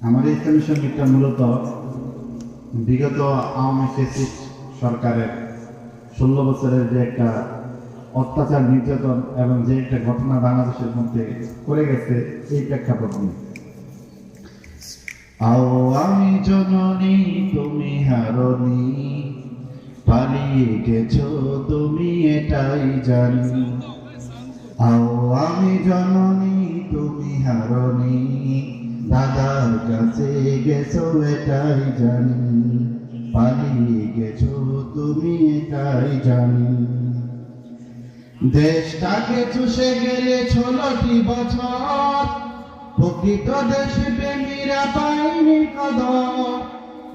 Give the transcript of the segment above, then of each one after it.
আমাদের ইসলামী সঙ্গীতটা মূলত বিগত আওয়ামী ফেসিস্ট সরকারের ষোলো বছরের যে একটা অত্যাচার, নির্যাতন এবং যে একটা ঘটনা বাংলাদেশের মধ্যে করে গেছে, এই প্রেক্ষাপট নিয়ে। আমি জননী, তুমি হারনি, পালিয়ে গেছো, তুমি এটাই জানি। আও আমি জননী, তুমি হারনি দাদার কাছে গেছো, এটাই জানি। পালিয়ে গেছো তুমি, এটাই জানি। দেশটাকে চুষে গেলে ষোলোটি বছর। প্রকৃত দেশ প্রেমীরা পায়নি কদর।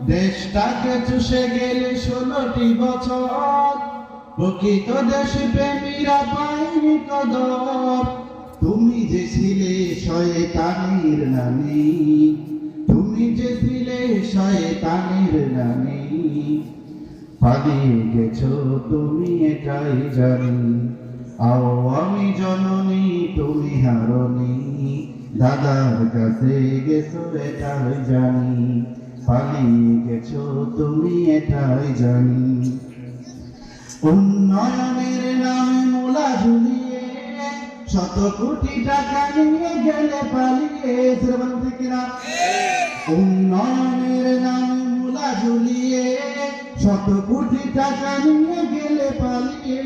দেশটাকে চুষে গেলে ষোলোটি বছর। প্রকৃত দেশ প্রেমীরা পায়নি কদর। তুমি যে ছিলে শয়তানের নানি তুমি যে ছিলে শয়তানের নানি পালিয়ে গেছো তুমি এটাই জানি, আও আমি জননী তুমি হারনি দাদার কাছে গেছো এটাই জানি পালিয়ে গেছো তুমি এটাই জানি। উন্নয়নের নামে শত কোটি টাকা নিয়ে গেলে পালিয়ে থেকে উন্নয়নের নামে মূলা ঝুলিয়ে শত কোটি টাকা নিয়ে গেলে পালিয়ে।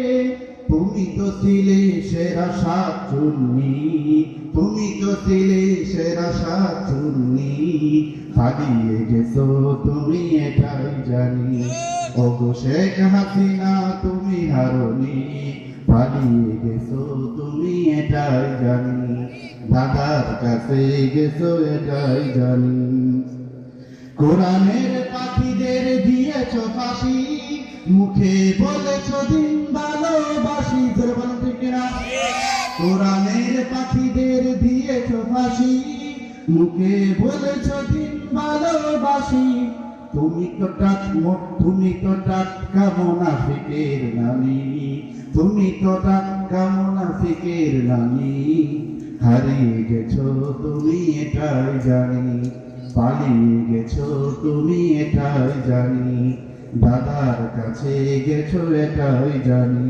তুমি তো ছিলে সেরা সাত চুন্নি, তুমি তো ছিলে সেরা সাত চুন্নি। হারিয়ে গেছো তুমি এটাই জানি। ওগো শেখ হাসিনা, তুমি হারনি। পালিয়ে গেছো, তুমি এটাই জানি। দাদার কাছে গেছো, এটাই জানি। কোরআনের পাখিদের দিয়েছ ফাঁসি, মুখে বলেছ দিন ভালোবাসি। জোরে বলুন ঠিক? কোরআনের পাখিদের দিয়েছ ফাঁসি, মুখে বলেছ দিন ভালোবাসি। তুমি তো মোট তুমি তো টাটকা মোনাফিকের নামি তুমি তো টাটকা মোনাফিকের নামি হারিয়ে গেছো তুমি এটাই জানি। পালিয়ে গেছো তুমি এটাই জানি। দাদার কাছে গেছো এটাই জানি।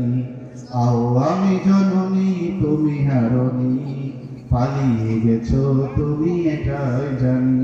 আও আমি জননী, তুমি হারনি পালিয়ে গেছো তুমি এটাই জানি।